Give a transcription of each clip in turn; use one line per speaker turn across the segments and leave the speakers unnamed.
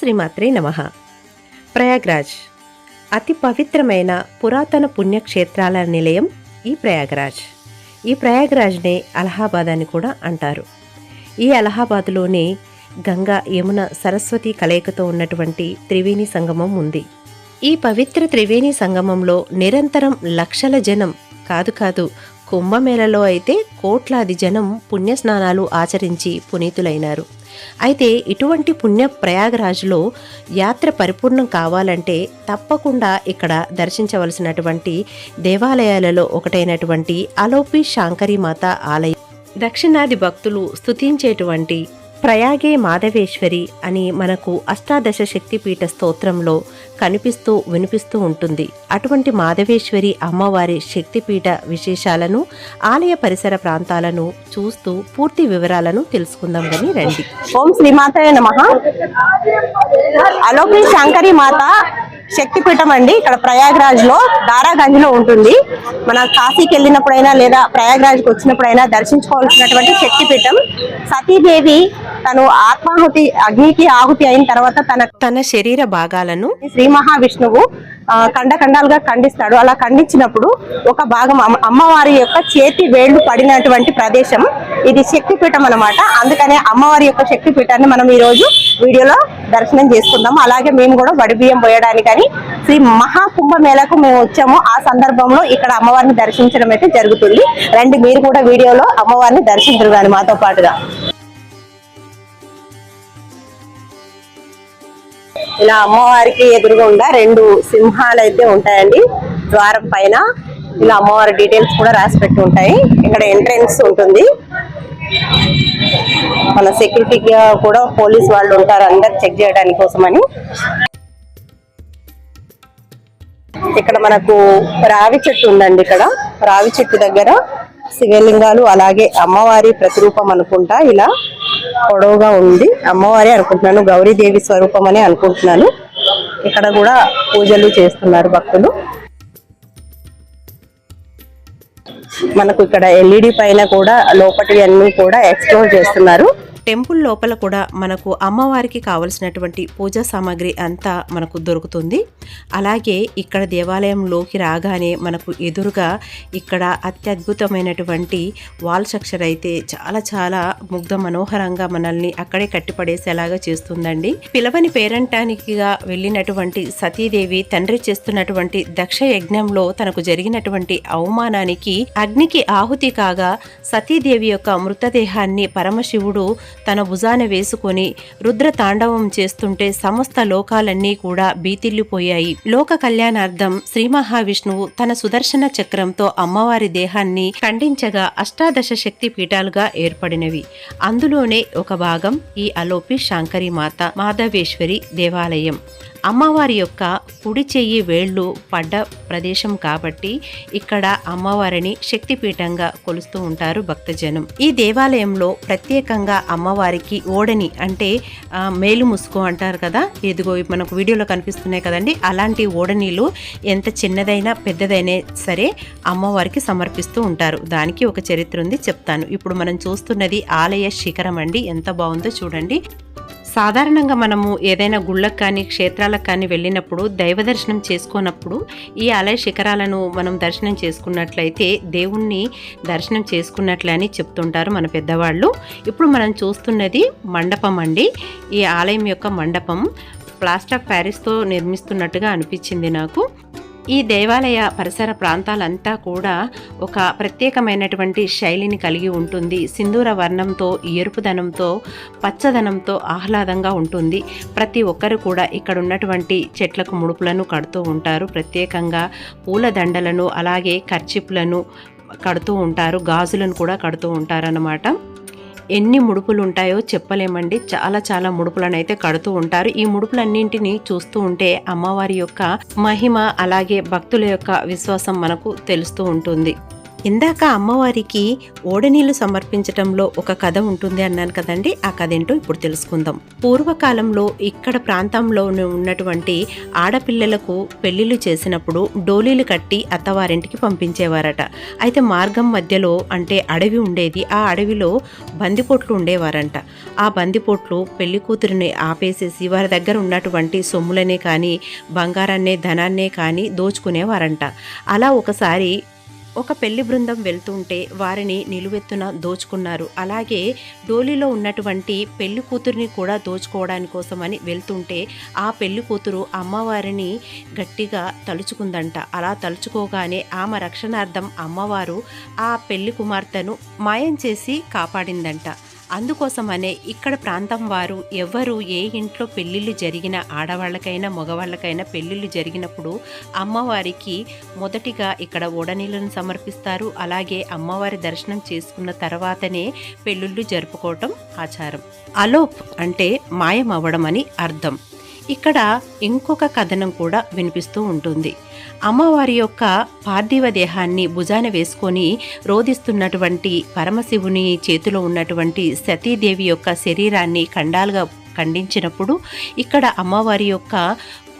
శ్రీమాత్రే నమ. ప్రయాగ్రాజ్. అతి పవిత్రమైన పురాతన పుణ్యక్షేత్రాల నిలయం ఈ ప్రయాగ్రాజ్. ఈ ప్రయాగ్రాజ్నే అలహాబాద్ అని కూడా అంటారు. ఈ అలహాబాద్లోనే గంగా యమున సరస్వతి కలయికతో ఉన్నటువంటి త్రివేణి సంగమం ఉంది. ఈ పవిత్ర త్రివేణి సంగమంలో నిరంతరం లక్షల జనం కాదు కాదు కుంభమేళలో అయితే కోట్లాది జనం పుణ్యస్నానాలు ఆచరించి పునీతులైనారు. అయితే ఇటువంటి పుణ్య ప్రయాగరాజ్లో యాత్ర పరిపూర్ణం కావాలంటే తప్పకుండా ఇక్కడ దర్శించవలసినటువంటి దేవాలయాలలో ఒకటైనటువంటి అలోపి శాంకరీమాత ఆలయం. దక్షిణాది భక్తులు స్తుతించేటువంటి ప్రయాగే మాధవేశ్వరి అని మనకు అష్టాదశ శక్తిపీఠ స్తోత్రంలో కనిపిస్తూ వినిపిస్తూ ఉంటుంది. అటువంటి మాధవేశ్వరి అమ్మవారి శక్తిపీఠ విశేషాలను ఆలయ పరిసర ప్రాంతాలను చూస్తూ పూర్తి వివరాలను తెలుసుకుందాం గని రండి.
ఓం శ్రీమాత నమ. అలోపి శాంకరి మాత. శక్తిపీఠం అండి. ఇక్కడ ప్రయాగ్రాజ్లో దారాగంజ్లో ఉంటుంది. మన కాశీకి వెళ్ళినప్పుడైనా లేదా ప్రయాగ్రాజ్కి వచ్చినప్పుడైనా దర్శించుకోవాల్సినటువంటి శక్తిపీఠం. సతీదేవి తను ఆత్మాహుతి అగ్నికి ఆహుతి అయిన తర్వాత తన
తన శరీర భాగాలను
శ్రీ మహావిష్ణువు ఆ, ఖండ ఖండాలుగా ఖండిస్తాడు. అలా ఖండించినప్పుడు ఒక భాగం అమ్మ- అమ్మవారి యొక్క చేతి వేళ్ళు పడినటువంటి ప్రదేశం. ఇది శక్తిపీఠం అనమాట అందుకనే అమ్మవారి యొక్క శక్తిపీఠాన్ని మనం ఈ రోజు వీడియోలో దర్శనం చేసుకుందాం అలాగే మేము కూడా వడి బియ్యం పోయడానికని శ్రీ మహాకుంభ మేళకు మేము వచ్చాము. ఆ సందర్భంలో ఇక్కడ అమ్మవారిని దర్శించడం అయితే జరుగుతుంది. రండి మీరు కూడా వీడియోలో అమ్మవారిని దర్శించరు కానీ మాతో పాటుగా. ఇలా అమ్మవారికి ఎదురుగుండా రెండు సింహాలు అయితే ఉంటాయండి. ద్వారం పైన ఇలా అమ్మవారి డీటెయిల్స్ కూడా రాసి పెట్టి ఉంటాయి. ఇక్కడ ఎంట్రెన్స్ ఉంటుంది. మన సెక్యూరిటీకి కూడా పోలీస్ వాళ్ళు ఉంటారు అందరు చెక్ చేయడానికి కోసమని. ఇక్కడ మనకు రావి చెట్టు ఉందండి ఇక్కడ. రావి చెట్టు దగ్గర శివలింగాలు అలాగే అమ్మవారి ప్రతిరూపం అనుకుంటా ఇలా పొడవుగా ఉంది. అమ్మవారి అనుకుంటున్నాను గౌరీదేవి స్వరూపం అని అనుకుంటున్నాను. ఇక్కడ కూడా పూజలు చేస్తున్నారు భక్తులు. మనకు ఇక్కడ ఎల్ఈడి పైన కూడా లోపటి అన్ని కూడా ఎక్స్ప్లోర్ చేస్తున్నారు.
టెంపుల్ లోపల కూడా మనకు అమ్మవారికి కావలసినటువంటి పూజా సామాగ్రి అంతా మనకు దొరుకుతుంది. అలాగే ఇక్కడ దేవాలయంలోకి రాగానే మనకు ఎదురుగా ఇక్కడ అత్యద్భుతమైనటువంటి వాల్ స్ట్రక్చర్ అయితే చాలా చాలా ముగ్ధ మనోహరంగా మనల్ని అక్కడే కట్టిపడేసేలాగా చేస్తుందండి. పిలవని పేరంటానికిగా వెళ్ళినటువంటి సతీదేవి తండ్రి చేస్తున్నటువంటి దక్ష యజ్ఞంలో తనకు జరిగినటువంటి అవమానానికి అగ్నికి ఆహుతి కాగా సతీదేవి యొక్క మృతదేహాన్ని పరమశివుడు తన భుజాన వేసుకొని రుద్ర తాండవం చేస్తుంటే సమస్త లోకాలన్నీ కూడా బీతిల్లిపోయాయి లోక కళ్యాణార్థం శ్రీ మహావిష్ణువు తన సుదర్శన చక్రంతో అమ్మవారి దేహాన్ని ఖండించగా అష్టాదశ శక్తి పీఠాలుగా ఏర్పడినవి. అందులోనే ఒక భాగం ఈ అలోపి శాంకరి మాత మాధవేశ్వరి దేవాలయం. అమ్మవారి యొక్క కుడి చెయ్యి వేళ్ళు పడ్డ ప్రదేశం కాబట్టి ఇక్కడ అమ్మవారిని శక్తిపీఠంగా కొలుస్తూ ఉంటారు భక్తజనం. ఈ దేవాలయంలో ప్రత్యేకంగా అమ్మవారికి ఓడని అంటే మేలు ముసుగు అంటారు కదా? ఇదిగో మనకు వీడియోలో కనిపిస్తున్నాయి కదండి. అలాంటి ఓడనీలు ఎంత చిన్నదైనా పెద్దదైనా సరే అమ్మవారికి సమర్పిస్తూ ఉంటారు. దానికి ఒక చరిత్ర ఉంది చెప్తాను. ఇప్పుడు మనం చూస్తున్నది ఆలయ శిఖరం అండి. ఎంత బాగుందో చూడండి. సాధారణంగా మనము ఏదైనా గుళ్ళకు కానీ క్షేత్రాలకు కానీ వెళ్ళినప్పుడు దైవ దర్శనం చేసుకున్నప్పుడు ఈ ఆలయ శిఖరాలను మనం దర్శనం చేసుకున్నట్లయితే దేవుణ్ణి దర్శనం చేసుకున్నట్లే అని చెప్తుంటారు మన పెద్దవాళ్ళు. ఇప్పుడు మనం చూస్తున్నది మండపం అండి. ఈ ఆలయం యొక్క మండపం ప్లాస్టర్ ఆఫ్ ప్యారిస్తో నిర్మిస్తున్నట్టుగా అనిపించింది నాకు. ఈ దేవాలయ పరిసర ప్రాంతాలంతా కూడా ఒక ప్రత్యేకమైనటువంటి శైలిని కలిగి ఉంటుంది. సింధూర వర్ణంతో ఎరుపుదనంతో పచ్చదనంతో ఆహ్లాదంగా ఉంటుంది. ప్రతి ఒక్కరు కూడా ఇక్కడ ఉన్నటువంటి చెట్లకు ముడుపులను కడుతూ ఉంటారు. ప్రత్యేకంగా పూలదండలను అలాగే కర్చిప్లను కడుతూ ఉంటారు. గాజులను కూడా కడుతూ ఉంటారన్నమాట. ఎన్ని ముడుపులు ఉంటాయో చెప్పలేమండి. చాలా చాలా ముడుపులను అయితే కడుతూ ఉంటారు. ఈ ముడుపులన్నింటినీ చూస్తూ ఉంటే అమ్మవారి యొక్క మహిమ అలాగే భక్తుల యొక్క విశ్వాసం మనకు తెలుస్తూ ఉంటుంది. ఇందాక అమ్మవారికి ఓడనీళ్ళు సమర్పించటంలో ఒక కథ ఉంటుంది అన్నాను కదండి. ఆ కథ ఏంటో ఇప్పుడు తెలుసుకుందాం. పూర్వకాలంలో ఇక్కడ ప్రాంతంలో ఉన్నటువంటి ఆడపిల్లలకు పెళ్ళిళ్ళు చేసినప్పుడు డోలీలు కట్టి అత్తవారింటికి పంపించేవారట. అయితే మార్గం మధ్యలో అంటే అడవి ఉండేది. ఆ అడవిలో బందిపోట్లు ఉండేవారంట. ఆ బందిపోట్లు పెళ్ళి కూతురిని ఆపేసేసి వారి దగ్గర ఉన్నటువంటి సొమ్ములనే కానీ బంగారాన్నే ధనాన్నే కానీ దోచుకునేవారంట. అలా ఒకసారి ఒక పెళ్ళి బృందం వెళ్తుంటే వారిని నిలువెత్తున దోచుకున్నారు. అలాగే డోలీలో ఉన్నటువంటి పెళ్ళి కూతురిని కూడా దోచుకోవడానికి కోసమని వెళ్తుంటే ఆ పెళ్ళి కూతురు అమ్మవారిని గట్టిగా తలుచుకుందంట. అలా తలుచుకోగానే ఆమె రక్షణార్థం అమ్మవారు ఆ పెళ్ళి కుమార్తెను మాయం చేసి కాపాడిందంట. అందుకోసమనే ఇక్కడ ప్రాంతం వారు ఎవరు ఏ ఇంట్లో పెళ్ళిళ్ళు జరిగిన ఆడవాళ్ళకైనా మగవాళ్ళకైనా పెళ్ళిళ్ళు జరిగినప్పుడు అమ్మవారికి మొదటిగా ఇక్కడ ఓడనీళ్ళను సమర్పిస్తారు. అలాగే అమ్మవారి దర్శనం చేసుకున్న తర్వాతనే పెళ్ళిళ్ళు జరుపుకోవటం ఆచారం. అలోప్ అంటే మాయం అవ్వడం అని అర్థం. ఇక్కడ ఇంకొక కథనం కూడా వినిపిస్తూ ఉంటుంది. అమ్మవారి యొక్క పార్థివ దేహాన్ని భుజాన వేసుకొని రోధిస్తున్నటువంటి పరమశివుని చేతిలో ఉన్నటువంటి సతీదేవి యొక్క శరీరాన్ని ఖండాలుగా ఖండించినప్పుడు ఇక్కడ అమ్మవారి యొక్క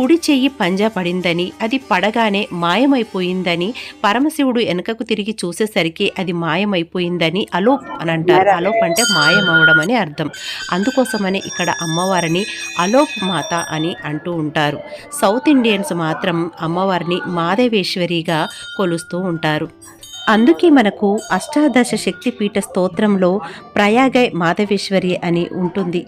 కుడి చెయ్యి పంజా పడిందని అది పడగానే మాయమైపోయిందని పరమశివుడు వెనకకు తిరిగి చూసేసరికి అది మాయమైపోయిందని అలోప్ అని అంటారు. అలోప్ అంటే మాయమవడం అని అర్థం. అందుకోసమని ఇక్కడ అమ్మవారిని అలోప్ మాత అని అంటూ ఉంటారు. సౌత్ ఇండియన్స్ మాత్రం అమ్మవారిని మాదేవేశ్వరిగా కొలుస్తూ ఉంటారు. అందుకే మనకు అష్టాదశ శక్తిపీఠ స్తోత్రంలో ప్రయాగై మాధవేశ్వరి అని ఉంటుంది.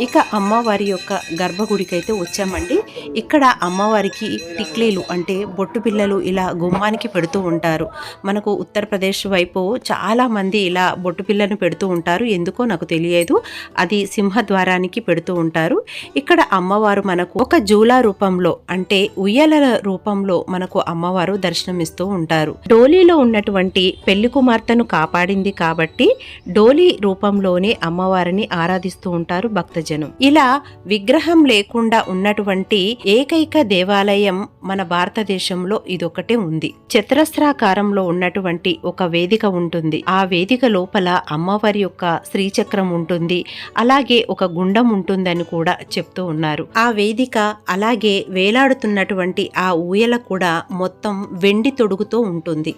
ఇక అమ్మవారి యొక్క గర్భగుడికి అయితే వచ్చామండి. ఇక్కడ అమ్మవారికి టిక్లీలు అంటే బొట్టు పిల్లలు ఇలా గుమ్మానికి పెడుతూ ఉంటారు. మనకు ఉత్తరప్రదేశ్ వైపు చాలామంది ఇలా బొట్టు పిల్లను పెడుతూ ఉంటారు. ఎందుకో నాకు తెలియదు. అది సింహద్వారానికి పెడుతూ ఉంటారు. ఇక్కడ అమ్మవారు మనకు ఒక జూలా రూపంలో అంటే ఉయ్యాల రూపంలో మనకు అమ్మవారు దర్శనమిస్తూ ఉంటారు. డోలీలో ఉన్నటువంటి పెళ్ళి కుమార్తెను కాపాడింది కాబట్టి డోలీ రూపంలోనే అమ్మవారిని ఆరాధిస్తూ ఉంటారు భక్తజనం ఇలా విగ్రహం లేకుండా ఉన్నటువంటి ఏకైక దేవాలయం మన భారతదేశంలో ఇదొకటే ఉంది. చతురస్రాకారంలో ఉన్నటువంటి ఒక వేదిక ఉంటుంది. ఆ వేదిక లోపల అమ్మవారి యొక్క శ్రీచక్రం ఉంటుంది. అలాగే ఒక గుండం ఉంటుందని కూడా చెప్తూ ఉన్నారు. ఆ వేదిక అలాగే వేలాడుతున్నటువంటి ఆ ఊయల కూడా మొత్తం వెండి తొడుగుతో ఉంటుంది.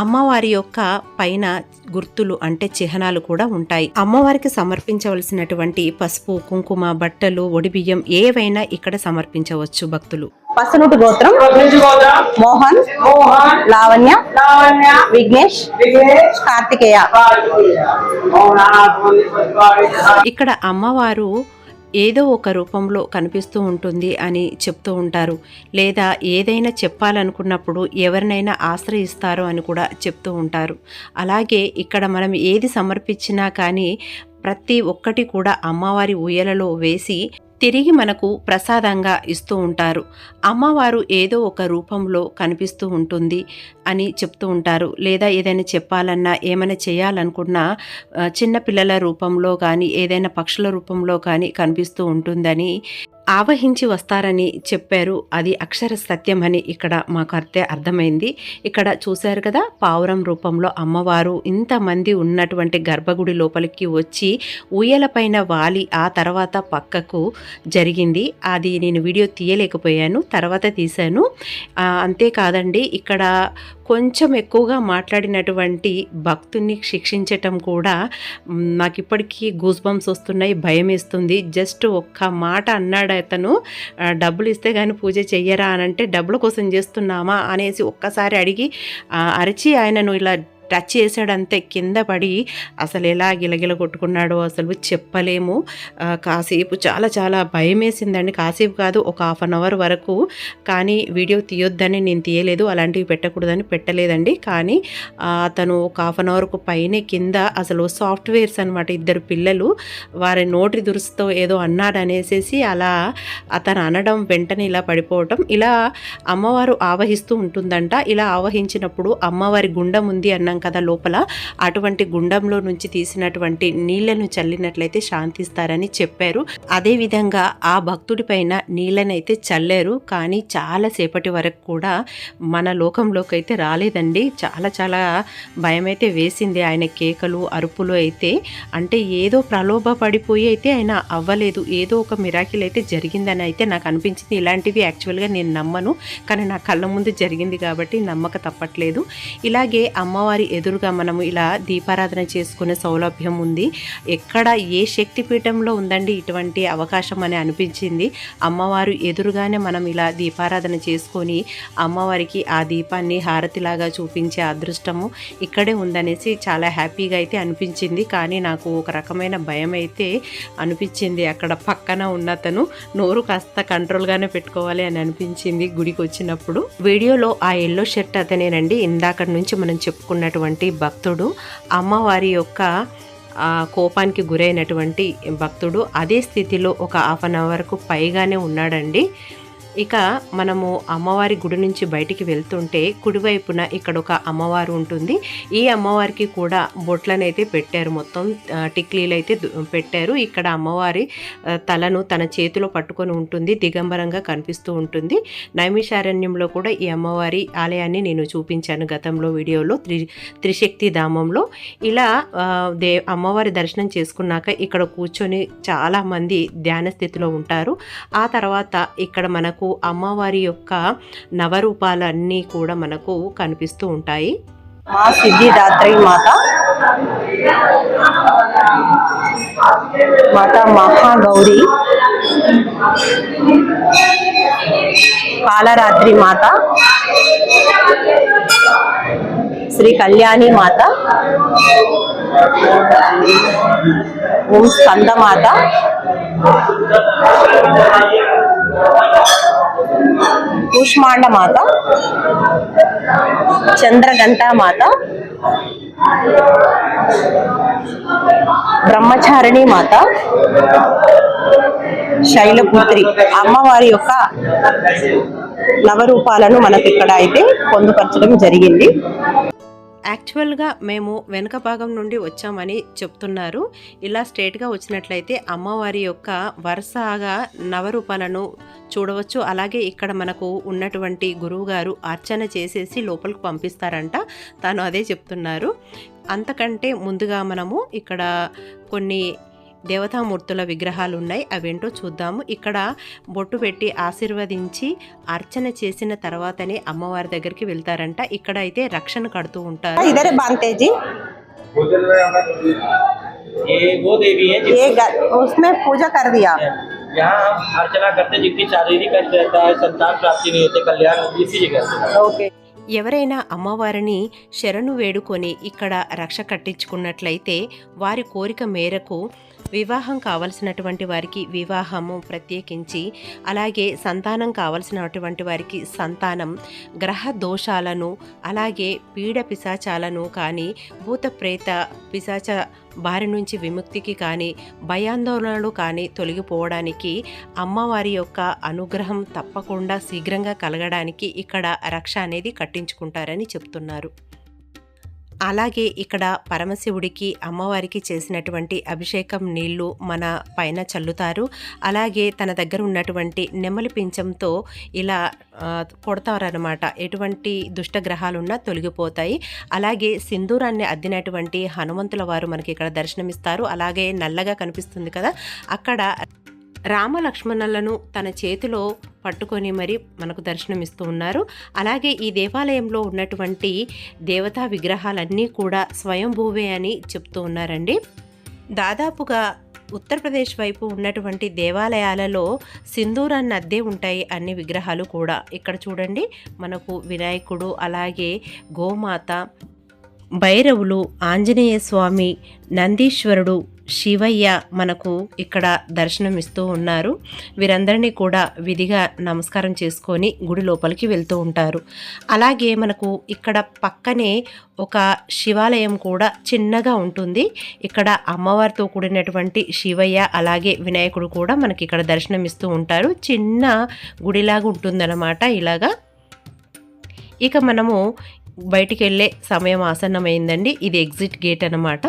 అమ్మవారి యొక్క పైన గుర్తులు అంటే చిహ్నాలు కూడా ఉంటాయి. అమ్మవారికి సమర్పించవలసినటువంటి పసుపు కుంకుమ బట్టలు ఒడిబియ్యం ఏవైనా ఇక్కడ సమర్పించవచ్చు భక్తులు.
పసనుటి గోత్రం మోహన్
మోహన్
లావణ్య విఘ్నేష్ కార్తికేయ.
ఇక్కడ అమ్మవారు ఏదో ఒక రూపంలో కనిపిస్తూ ఉంటుంది అని చెప్తూ ఉంటారు. లేదా ఏదైనా చెప్పాలనుకున్నప్పుడు ఎవరినైనా ఆశ్రయిస్తారు అని కూడా చెప్తూ ఉంటారు. అలాగే ఇక్కడ మనం ఏది సమర్పించినా కానీ ప్రతి ఒక్కటి కూడా అమ్మవారి ఉయ్యలలో వేసి తిరిగి మనకు ప్రసాదంగా ఇస్తూ ఉంటారు. అమ్మవారు ఏదో ఒక రూపంలో కనిపిస్తూ ఉంటుంది అని చెప్తూ ఉంటారు. లేదా ఏదైనా చెప్పాలన్నా ఏమైనా చేయాలనుకున్నా చిన్నపిల్లల రూపంలో కానీ ఏదైనా పక్షుల రూపంలో కానీ కనిపిస్తూ ఉంటుందని ఆవహించి వస్తారని చెప్పారు. అది అక్షర సత్యమని ఇక్కడ మాకు అర్థే అర్థమైంది. ఇక్కడ చూశారు కదా పావురం రూపంలో అమ్మవారు ఇంతమంది ఉన్నటువంటి గర్భగుడి లోపలికి వచ్చి ఊయలపైన వాలి ఆ తర్వాత పక్కకు జరిగింది. అది నేను వీడియో తీయలేకపోయాను తర్వాత తీశాను. అంతేకాదండి ఇక్కడ కొంచెం ఎక్కువగా మాట్లాడినటువంటి భక్తుని శిక్షించటం కూడా నాకు ఇప్పటికీ గూస్ బంప్స్ వస్తున్నాయి భయం వేస్తుంది జస్ట్ ఒక్క మాట అన్నాడు అతను డబ్బులు ఇస్తే కానీ పూజ చెయ్యరా అని అంటే డబ్బుల కోసం చేస్తున్నామా అనేసి ఒక్కసారి అడిగి అరిచి ఆయనను ఇలా టచ్ చేసాడంతే కింద పడి అసలు ఎలా గిలగిల కొట్టుకున్నాడో అసలు చెప్పలేము. కాసేపు చాలా చాలా భయం వేసిందండి కాసేపు కాదు ఒక హాఫ్ అన్ అవర్ వరకు. కానీ వీడియో తీయొద్దని నేను తీయలేదు అలాంటివి పెట్టకూడదని పెట్టలేదండి. కానీ అతను ఒక హాఫ్ అన్ అవర్కు పైనే కింద అసలు సాఫ్ట్వేర్స్ అనమాట ఇద్దరు పిల్లలు వారి నోటి దురుసుతో ఏదో అన్నాడు అనేసేసి అలా అతను అనడం వెంటనే ఇలా పడిపోవటం. ఇలా అమ్మవారు ఆవహిస్తూ ఉంటుందంట. ఇలా ఆవహించినప్పుడు అమ్మవారి గుండం ఉంది అన్నాం కదా లోపల. అటువంటి గుండంలో నుంచి తీసినటువంటి నీళ్ళను చల్లినట్లయితే శాంతిస్తారని చెప్పారు. అదేవిధంగా ఆ భక్తుడి పైన నీళ్ళనైతే చల్లారు. కానీ చాలా సేపటి వరకు కూడా మన లోకంలోకి అయితే రాలేదండి. చాలా చాలా భయమైతే వేసింది ఆయన కేకలు అరుపులు అయితే. అంటే ఏదో ప్రలోభ పడిపోయి అయితే ఆయన అవ్వలేదు. ఏదో ఒక మిరాకిల్ అయితే జరిగిందని అయితే నాకు అనిపించింది. ఇలాంటివి యాక్చువల్గా నేను నమ్మను. కానీ నా కళ్ళ ముందు జరిగింది కాబట్టి నమ్మక తప్పట్లేదు. ఇలాగే అమ్మవారి ఎదురుగా మనము ఇలా దీపారాధన చేసుకునే సౌలభ్యం ఉంది. ఎక్కడ ఏ శక్తిపీఠంలో ఉందండి ఇటువంటి అవకాశం అని అనిపించింది. అమ్మవారు ఎదురుగానే మనం ఇలా దీపారాధన చేసుకొని అమ్మవారికి ఆ దీపాన్ని హారతిలాగా చూపించే అదృష్టము ఇక్కడే ఉందనేసి చాలా హ్యాపీగా అయితే అనిపించింది. కానీ నాకు ఒక రకమైన భయం అయితే అనిపించింది. అక్కడ పక్కన ఉన్నతను నోరు కాస్త కంట్రోల్గానే పెట్టుకోవాలి అని అనిపించింది గుడికి వచ్చినప్పుడు వీడియోలో ఆ ఎల్లో షర్ట్ అతనేనండి. ఇందాక నుంచి మనం చెప్పుకున్నట్టు గురైనటువంటి భక్తుడు అమ్మవారి యొక్క కోపానికి గురైనటువంటి భక్తుడు అదే స్థితిలో ఒక హాఫ్ అన్ అవర్కు పైగానే ఉన్నాడండి. ఇక మనము అమ్మవారి గుడి నుంచి బయటికి వెళ్తుంటే కుడివైపున ఇక్కడ ఒక అమ్మవారు ఉంటుంది. ఈ అమ్మవారికి కూడా బొట్లను అయితే పెట్టారు. మొత్తం టిక్లీలు అయితే పెట్టారు. ఇక్కడ అమ్మవారి తలను తన చేతిలో పట్టుకొని ఉంటుంది. దిగంబరంగా కనిపిస్తూ ఉంటుంది. నైమిషారణ్యంలో కూడా ఈ అమ్మవారి ఆలయాన్ని నేను చూపించాను గతంలో వీడియోలో. త్రి త్రిశక్తి ధామంలో. ఇలా దే అమ్మవారి దర్శనం చేసుకున్నాక ఇక్కడ కూర్చొని చాలామంది ధ్యాన స్థితిలో ఉంటారు. ఆ తర్వాత ఇక్కడ మనకు మనకు అమ్మవారి యొక్క నవరూపాలన్నీ కూడా మనకు కనిపిస్తూ ఉంటాయి.
మా సిద్ధిదాత్రి మాత. మాత మహాగౌరి. కాలరాత్రి మాత. శ్రీ కళ్యాణి మాత. ఓం స్కందమాత కూష్మాండ మాత చంద్రఘంటా మాత బ్రహ్మచారిణి మాత శైలపుత్రి. అమ్మవారి యొక్క నవరూపాలను మనకి ఇక్కడ అయితే పొందుపరచడం జరిగింది.
యాక్చువల్గా మేము వెనుక భాగం నుండి వచ్చామని చెప్తున్నారు. ఇలా స్ట్రేట్గా వచ్చినట్లయితే అమ్మవారి యొక్క వరుసగా నవరూపాలను చూడవచ్చు. అలాగే ఇక్కడ మనకు ఉన్నటువంటి గురువుగారు అర్చన చేసేసి లోపలికి పంపిస్తారంట. తాను అదే చెప్తున్నారు. అంతకంటే ముందుగా మనము ఇక్కడ కొన్ని దేవతామూర్తుల విగ్రహాలు ఉన్నాయి అవేంటో చూద్దాము ఇక్కడ బొట్టు పెట్టి ఆశీర్వదించి అర్చన చేసిన తర్వాతనే అమ్మవారి దగ్గరికి వెళ్తారంట ఇక్కడ అయితే రక్షణ కడుతూ ఉంటారు
ఇదరే బాంతేజీ
ये वो देवी है
ये ग- उसमें पूजा कर दिया
यहाँ हम अर्चना करते हैं जिनकी शारीरिक कष्ट रहता है संतान प्राप्ति नहीं होते कल्याण इसी जगह से
ఓకే
ఎవరైనా అమ్మవారిని శరణు వేడుకొని ఇక్కడ రక్ష కట్టించుకున్నట్లయితే వారి కోరిక మేరకు వివాహం కావలసినటువంటి వారికి వివాహము ప్రత్యేకించి అలాగే సంతానం కావలసినటువంటి వారికి సంతానం గ్రహ దోషాలను అలాగే పీడ పిశాచాలను కానీ భూత ప్రేత పిశాచ బారి నుంచి విముక్తికి కానీ భయాందోళనలు కానీ తొలగిపోవడానికి అమ్మవారి యొక్క అనుగ్రహం తప్పకుండా శీఘ్రంగా కలగడానికి ఇక్కడ రక్ష అనేది కట్టించుకుంటారని చెప్తున్నారు. అలాగే ఇక్కడ పరమశివుడికి అమ్మవారికి చేసినటువంటి అభిషేకం నీళ్ళు మన పైన చల్లుతారు. అలాగే తన దగ్గర ఉన్నటువంటి నెమలి పింఛంతో ఇలా కొడతారనమాట ఎటువంటి దుష్టగ్రహాలున్నా తొలగిపోతాయి. అలాగే సింధూరాన్ని అద్దినటువంటి హనుమంతుల వారు మనకి ఇక్కడ దర్శనమిస్తారు. అలాగే నల్లగా కనిపిస్తుంది కదా అక్కడ రామలక్ష్మణులను తన చేతిలో పట్టుకొని మరి మనకు దర్శనమిస్తూ ఉన్నారు. అలాగే ఈ దేవాలయంలో ఉన్నటువంటి దేవతా విగ్రహాలన్నీ కూడా స్వయంభూవే అని చెప్తూ ఉన్నారండి. దాదాపుగా ఉత్తరప్రదేశ్ వైపు ఉన్నటువంటి దేవాలయాలలో సింధూరాన్ని అద్దే ఉంటాయి అన్ని విగ్రహాలు కూడా. ఇక్కడ చూడండి మనకు వినాయకుడు అలాగే గోమాత భైరవులు ఆంజనేయ స్వామి నందీశ్వరుడు శివయ్య మనకు ఇక్కడ దర్శనమిస్తూ ఉన్నారు. వీరందరినీ కూడా విధిగా నమస్కారం చేసుకొని గుడి లోపలికి వెళ్తూ ఉంటారు. అలాగే మనకు ఇక్కడ పక్కనే ఒక శివాలయం కూడా చిన్నగా ఉంటుంది. ఇక్కడ అమ్మవారితో కూడినటువంటి శివయ్య అలాగే వినాయకుడు కూడా మనకి ఇక్కడ దర్శనమిస్తూ ఉంటారు. చిన్న గుడిలాగా ఉంటుందన్నమాట ఇలాగా. ఇక మనము బయటికి వెళ్ళే సమయం ఆసన్నమైందండి. ఇది ఎగ్జిట్ గేట్ అన్నమాట.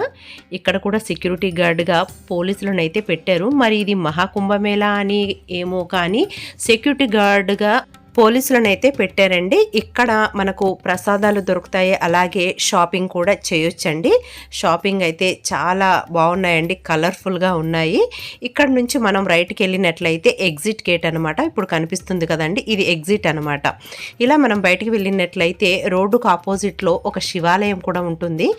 ఇక్కడ కూడా సెక్యూరిటీ గార్డ్గా పోలీసులను అయితే పెట్టారు. మరి ఇది మహాకుంభమేళా అని ఏమో కానీ సెక్యూరిటీ గార్డ్గా పోలీసులనైతే పెట్టారండి. ఇక్కడ మనకు ప్రసాదాలు దొరుకుతాయి. అలాగే షాపింగ్ కూడా చేయొచ్చండి. షాపింగ్ అయితే చాలా బాగున్నాయండి. కలర్ఫుల్గా ఉన్నాయి. ఇక్కడ నుంచి మనం రైట్కి వెళ్ళినట్లయితే ఎగ్జిట్ గేట్ అనమాట ఇప్పుడు కనిపిస్తుంది కదండి. ఇది ఎగ్జిట్ అనమాట ఇలా మనం బయటికి వెళ్ళినట్లయితే రోడ్డుకు ఆపోజిట్లో ఒక శివాలయం కూడా ఉంటుంది.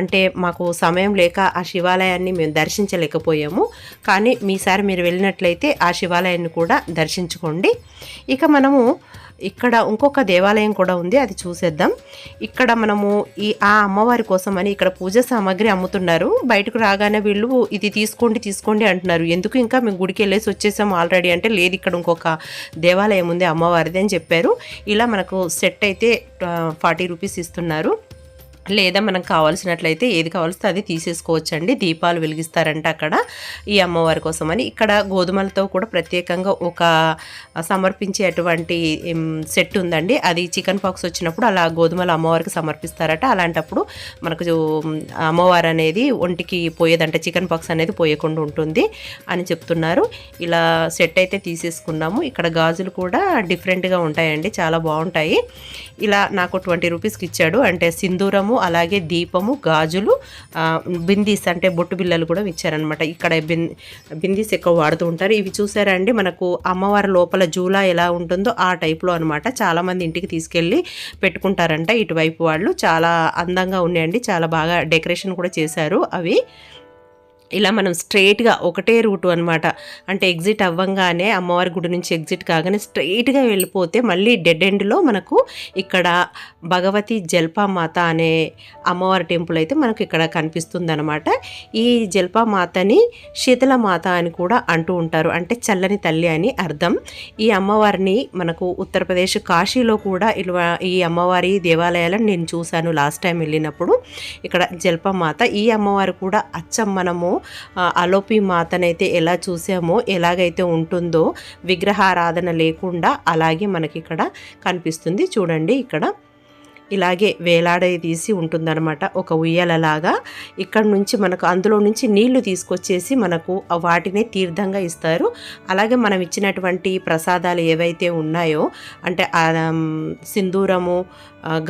అంటే మాకు సమయం లేక ఆ శివాలయాన్ని మేము దర్శించలేకపోయాము. కానీ మీసారి మీరు వెళ్ళినట్లయితే ఆ శివాలయాన్ని కూడా దర్శించుకోండి. ఇక మనము ఇక్కడ ఇంకొక దేవాలయం కూడా ఉంది అది చూసేద్దాం. ఇక్కడ మనము ఈ ఆ అమ్మవారి కోసం అని ఇక్కడ పూజ సామాగ్రి అమ్ముతున్నారు. బయటకు రాగానే వీళ్ళు ఇది తీసుకోండి తీసుకోండి అంటున్నారు. ఎందుకు ఇంకా మేము గుడికి వెళ్ళేసి వచ్చేసాం ఆల్రెడీ అంటే లేదు ఇక్కడ ఇంకొక దేవాలయం ఉంది అమ్మవారిది అని చెప్పారు. ఇలా మనకు సెట్ అయితే ఫార్టీ రూపీస్ ఇస్తున్నారు. లేదా మనకు కావాల్సినట్లయితే ఏది కావాల్సితే అది తీసేసుకోవచ్చండి. దీపాలు వెలిగిస్తారంట అక్కడ ఈ అమ్మవారి కోసం అని ఇక్కడ గోధుమలతో కూడా ప్రత్యేకంగా ఒక సమర్పించే అటువంటి సెట్ ఉందండి. అది చికెన్ పాక్స్ వచ్చినప్పుడు అలా గోధుమలు అమ్మవారికి సమర్పిస్తారట. అలాంటప్పుడు మనకు అమ్మవారు అనేది ఒంటికి పోయేదంట చికెన్ పాక్స్ అనేది పోయకుండా ఉంటుంది అని చెప్తున్నారు. ఇలా సెట్ అయితే తీసేసుకున్నాము. ఇక్కడ గాజులు కూడా డిఫరెంట్గా ఉంటాయండి. చాలా బాగుంటాయి. ఇలా నాకు ట్వంటీ రూపీస్కి ఇచ్చాడు. అంటే సింధూరము అలాగే దీపము గాజులు బిందీస్ అంటే బొట్టు బిల్లలు కూడా ఇచ్చారనమాట ఇక్కడ బిన్ బిందీస్ ఎక్కువ వాడుతూ ఉంటారు. ఇవి చూసారా అండి? మనకు అమ్మవారి లోపల జూలా ఎలా ఉంటుందో ఆ టైప్లో అనమాట చాలామంది ఇంటికి తీసుకెళ్ళి పెట్టుకుంటారంట. ఇటువైపు వాళ్ళు చాలా అందంగా ఉన్నాయండి. చాలా బాగా డెకరేషన్ కూడా చేశారు అవి. ఇలా మనం స్ట్రైట్గా ఒకటే రూటు అనమాట అంటే ఎగ్జిట్ అవ్వంగానే అమ్మవారి గుడి నుంచి ఎగ్జిట్ కాగానే స్ట్రైట్గా వెళ్ళిపోతే మళ్ళీ డెడ్ ఎండ్లో మనకు ఇక్కడ భగవతి జల్పామాత అనే అమ్మవారి టెంపుల్ అయితే మనకు ఇక్కడ కనిపిస్తుంది అనమాట ఈ జల్పామాతని శీతలమాత అని కూడా అంటూ ఉంటారు. అంటే చల్లని తల్లి అని అర్థం. ఈ అమ్మవారిని మనకు ఉత్తరప్రదేశ్ కాశీలో కూడా ఇలా ఈ అమ్మవారి దేవాలయాలను నేను చూశాను లాస్ట్ టైం వెళ్ళినప్పుడు. ఇక్కడ జల్పమాత ఈ అమ్మవారు కూడా అచ్చం మనము అలోపి మాతనైతే ఎలా చూసామో ఎలాగైతే ఉంటుందో విగ్రహారాధన లేకుండా అలాగే మనకి ఇక్కడ కనిపిస్తుంది. చూడండి ఇక్కడ. ఇలాగే వేలాడదీసి ఉంటుందన్నమాట. ఒక ఉయ్యాలలాగా ఇక్కడ నుంచి మనకు అందులో నుంచి నీళ్ళు తీసుకొచ్చేసి మనకు వాటినే తీర్థంగా ఇస్తారు. అలాగే మనం ఇచ్చినటువంటి ప్రసాదాలు ఏవైతే ఉన్నాయో అంటే సింధూరము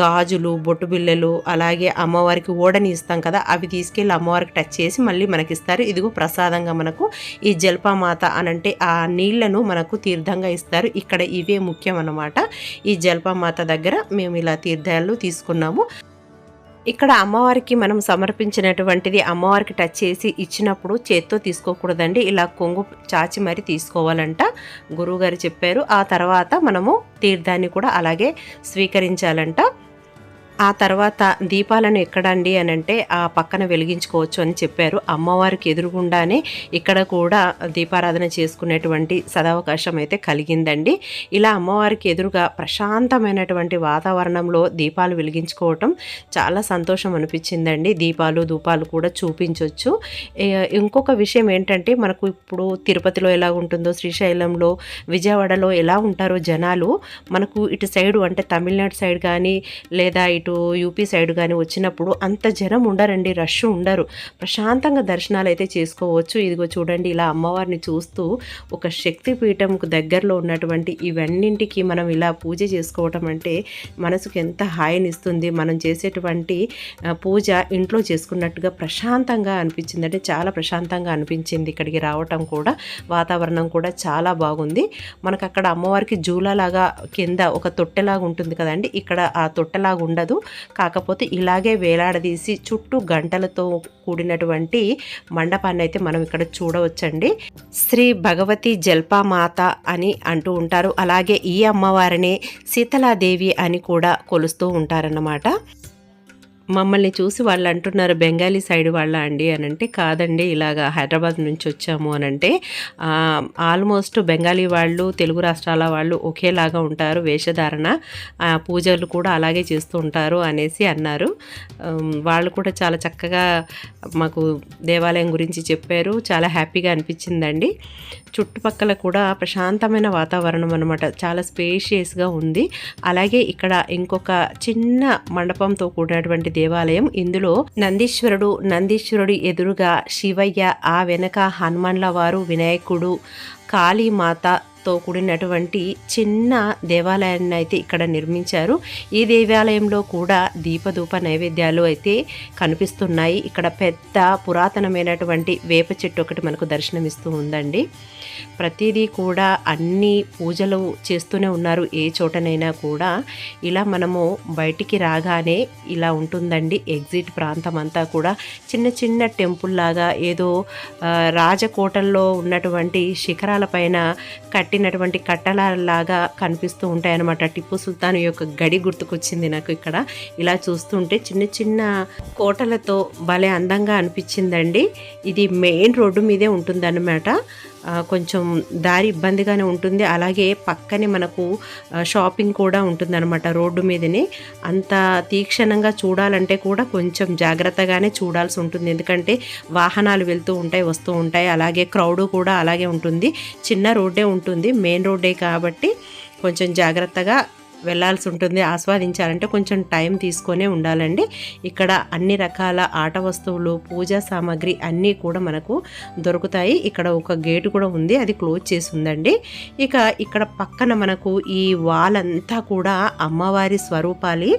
గాజులు బొట్టు బిళ్ళలు అలాగే అమ్మవారికి ఓడని ఇస్తాం కదా అవి తీసుకెళ్ళి అమ్మవారికి టచ్ చేసి మళ్ళీ మనకి ఇస్తారు ఇదిగో ప్రసాదంగా మనకు ఈ జల్పామాత అనంటే ఆ నీళ్ళను మనకు తీర్థంగా ఇస్తారు. ఇక్కడ ఇవే ముఖ్యం అన్నమాట ఈ జల్పామాత దగ్గర మేము ఇలా తీర్థాలు తీసుకున్నాము. ఇక్కడ అమ్మవారికి మనం సమర్పించినటువంటిది అమ్మవారికి టచ్ చేసి ఇచ్చినప్పుడు చేత్తో తీసుకోకూడదండి. ఇలా కొంగు చాచి మరి తీసుకోవాలంట. గురువుగారు చెప్పారు. ఆ తర్వాత మనము తీర్థాన్ని కూడా అలాగే స్వీకరించాలంట. ఆ తర్వాత దీపాలను ఎక్కడండి అని అంటే ఆ పక్కన వెలిగించుకోవచ్చు అని చెప్పారు. అమ్మవారికి ఎదురుగుండానే ఇక్కడ కూడా దీపారాధన చేసుకునేటువంటి సదవకాశం అయితే కలిగిందండి. ఇలా అమ్మవారికి ఎదురుగా ప్రశాంతమైనటువంటి వాతావరణంలో దీపాలు వెలిగించుకోవటం చాలా సంతోషం అనిపించిందండి. దీపాలు ధూపాలు కూడా చూపించవచ్చు ఇంకొక విషయం ఏంటంటే మనకు ఇప్పుడు తిరుపతిలో ఎలా ఉంటుందో శ్రీశైలంలో విజయవాడలో ఎలా ఉంటారో జనాలు మనకు ఇటు సైడు అంటే తమిళనాడు సైడ్ కానీ లేదా ఇటు యూపీ సైడ్ కానీ వచ్చినప్పుడు అంత జనం ఉండరండి రష్ ఉండరు. ప్రశాంతంగా దర్శనాలు అయితే చేసుకోవచ్చు. ఇదిగో చూడండి ఇలా అమ్మవారిని చూస్తూ ఒక శక్తి పీఠంకు దగ్గరలో ఉన్నటువంటి ఇవన్నింటికి మనం ఇలా పూజ చేసుకోవటం అంటే మనసుకు ఎంత హాయినిస్తుంది. మనం చేసేటువంటి పూజ ఇంట్లో చేసుకున్నట్టుగా ప్రశాంతంగా అనిపించింది అంటే చాలా ప్రశాంతంగా అనిపించింది. ఇక్కడికి రావటం కూడా వాతావరణం కూడా చాలా బాగుంది. మనకు అక్కడ అమ్మవారికి జూలాలాగా కింద ఒక తొట్టెలాగా ఉంటుంది కదండి. ఇక్కడ ఆ తొట్టెలాగా ఉండదు. కాకపోతే ఇలాగే వేలాడదీసి చుట్టూ గంటలతో కూడినటువంటి మండపాన్ని అయితే మనం ఇక్కడ చూడవచ్చండి. శ్రీ భగవతి జల్పామాత అని అంటూ ఉంటారు. అలాగే ఈ అమ్మవారిని శీతలాదేవి అని కూడా కొలుస్తూ ఉంటారన్నమాట. మమ్మల్ని చూసి వాళ్ళు అంటున్నారు బెంగాలీ సైడ్ వాళ్ళ అండి అని అంటే కాదండి ఇలాగా హైదరాబాద్ నుంచి వచ్చాము అని అంటే ఆల్మోస్ట్ బెంగాలీ వాళ్ళు తెలుగు రాష్ట్రాల వాళ్ళు ఒకేలాగా ఉంటారు వేషధారణ పూజలు కూడా అలాగే చేస్తూ ఉంటారు అనేసి అన్నారు. వాళ్ళు కూడా చాలా చక్కగా మాకు దేవాలయం గురించి చెప్పారు చాలా హ్యాపీగా అనిపించిందండి. చుట్టుపక్కల కూడా ప్రశాంతమైన వాతావరణం అనమాట చాలా స్పేషియస్గా ఉంది. అలాగే ఇక్కడ ఇంకొక చిన్న మండపంతో కూడినటువంటి దేవాలయం. ఇందులో నందీశ్వరుడు నందీశ్వరుడు ఎదురుగా శివయ్య ఆ వెనక హనుమాన్ల వారు వినాయకుడు కాళీమాత తో కూడినటువంటి చిన్న దేవాలయాన్ని అయితే ఇక్కడ నిర్మించారు. ఈ దేవాలయంలో కూడా దీపధూప నైవేద్యాలు అయితే కనిపిస్తున్నాయి. ఇక్కడ పెద్ద పురాతనమైనటువంటి వేప చెట్టు ఒకటి మనకు దర్శనమిస్తూ ఉందండి. ప్రతిదీ కూడా అన్ని పూజలు చేస్తూనే ఉన్నారు. ఏ చోటనైనా కూడా ఇలా మనము బయటికి రాగానే ఇలా ఉంటుందండి. ఎగ్జిట్ ప్రాంతం అంతా కూడా చిన్న చిన్న టెంపుల్ లాగా ఏదో రాజకోటల్లో ఉన్నటువంటి శిఖరాల పైన కట్టినటువంటి కట్టలాగా కనిపిస్తూ ఉంటాయన్నమాట. టిప్పు సుల్తాన్ యొక్క గడి గుర్తుకొచ్చింది నాకు ఇక్కడ. ఇలా చూస్తుంటే చిన్న చిన్న కోటలతో భలే అందంగా అనిపించిందండి. ఇది మెయిన్ రోడ్డు మీదే ఉంటుందన్నమాట. కొంచెం దారి ఇబ్బందిగానే ఉంటుంది. అలాగే పక్కనే మనకు షాపింగ్ కూడా ఉంటుందన్నమాట రోడ్డు మీదనే. అంత తీక్షణంగా చూడాలంటే కూడా కొంచెం జాగ్రత్తగానే చూడాల్సి ఉంటుంది. ఎందుకంటే వాహనాలు వెళ్తూ ఉంటాయి వస్తూ ఉంటాయి. అలాగే క్రౌడ్ కూడా అలాగే ఉంటుంది. చిన్న రోడ్డే ఉంటుంది మెయిన్ రోడ్డే కాబట్టి కొంచెం జాగ్రత్తగా వెళ్ళాల్సి ఉంటుంది ఆస్వాదించాలంటే కొంచెం టైం తీసుకొనే ఉండాలండి. ఇక్కడ అన్ని రకాల ఆట వస్తువులు పూజా సామాగ్రి అన్నీ కూడా మనకు దొరుకుతాయి. ఇక్కడ ఒక గేటు కూడా ఉంది అది క్లోజ్ చేసి ఉందండి ఇక ఇక్కడ పక్కన మనకు ఈ వాల్ అంతా కూడా అమ్మవారి స్వరూపాలు.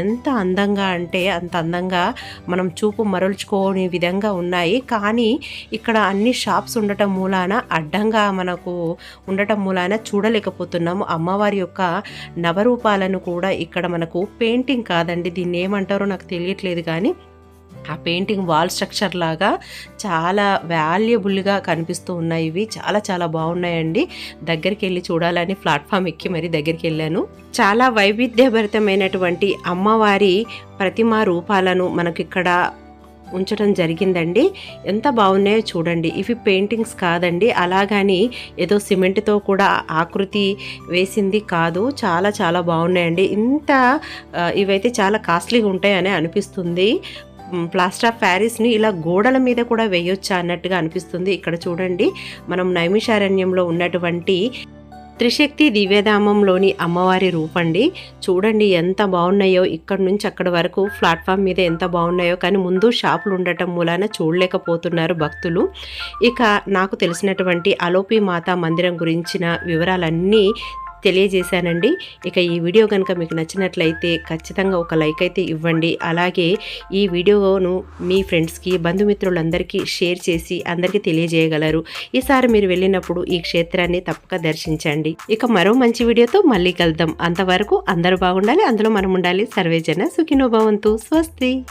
ఎంత అందంగా అంటే అంత అందంగా మనం చూపు మరల్చుకోని విధంగా ఉన్నాయి. కానీ ఇక్కడ అన్ని షాప్స్ ఉండటం మూలాన అడ్డంగా మనకు ఉండటం మూలాన చూడలేకపోతున్నాము. అమ్మవారి యొక్క రూపాలను కూడా ఇక్కడ మనకు పెయింటింగ్ కాదండి. దీన్ని ఏమంటారో నాకు తెలియట్లేదు కానీ ఆ పెయింటింగ్ వాల్ స్ట్రక్చర్ లాగా చాలా వాల్యుబుల్గా కనిపిస్తూ ఉన్నాయి. ఇవి చాలా చాలా బాగున్నాయండి. దగ్గరికి వెళ్ళి చూడాలని ప్లాట్ఫామ్ ఎక్కి మరి దగ్గరికి వెళ్ళాను చాలా వైవిధ్యభరితమైనటువంటి అమ్మవారి ప్రతిమా రూపాలను మనకి ఇక్కడ ఉంచడం జరిగిందండి. ఎంత బాగున్నాయో చూడండి. ఇవి పెయింటింగ్స్ కాదండి. అలాగని ఏదో సిమెంట్తో కూడా ఆకృతి వేసింది కాదు. చాలా చాలా బాగున్నాయండి. ఇంత ఇవైతే చాలా కాస్ట్లీగా ఉంటాయని అనిపిస్తుంది. ప్లాస్టర్ ఆఫ్ ప్యారిస్ని ఇలా గోడల మీద కూడా వేయొచ్చా అన్నట్టుగా అనిపిస్తుంది. ఇక్కడ చూడండి. మనం నైమిషారణ్యంలో ఉన్నటువంటి త్రిశక్తి దివ్యధామంలోని అమ్మవారి రూపండి. చూడండి ఎంత బాగున్నాయో ఇక్కడ నుంచి అక్కడ వరకు ప్లాట్ఫామ్ మీద ఎంత బాగున్నాయో. కానీ ముందు షాపులు ఉండటం మూలాన చూడలేకపోతున్నారు భక్తులు. ఇక నాకు తెలిసినటువంటి అలోపి మాత మందిరం గురించిన వివరాలన్నీ తెలియజేశానండి. ఇక ఈ వీడియో కనుక మీకు నచ్చినట్లయితే ఖచ్చితంగా ఒక లైక్ అయితే ఇవ్వండి. అలాగే ఈ వీడియోను మీ ఫ్రెండ్స్కి బంధుమిత్రులందరికీ షేర్ చేసి అందరికీ తెలియజేయగలరు. ఈసారి మీరు వెళ్ళినప్పుడు ఈ క్షేత్రాన్ని తప్పక దర్శించండి. ఇక మరో మంచి వీడియోతో మళ్ళీ కలుద్దాం. అంతవరకు అందరూ బాగుండాలి అందులో మనం ఉండాలి. సర్వేజన సుఖినోభవంతు స్వస్తి.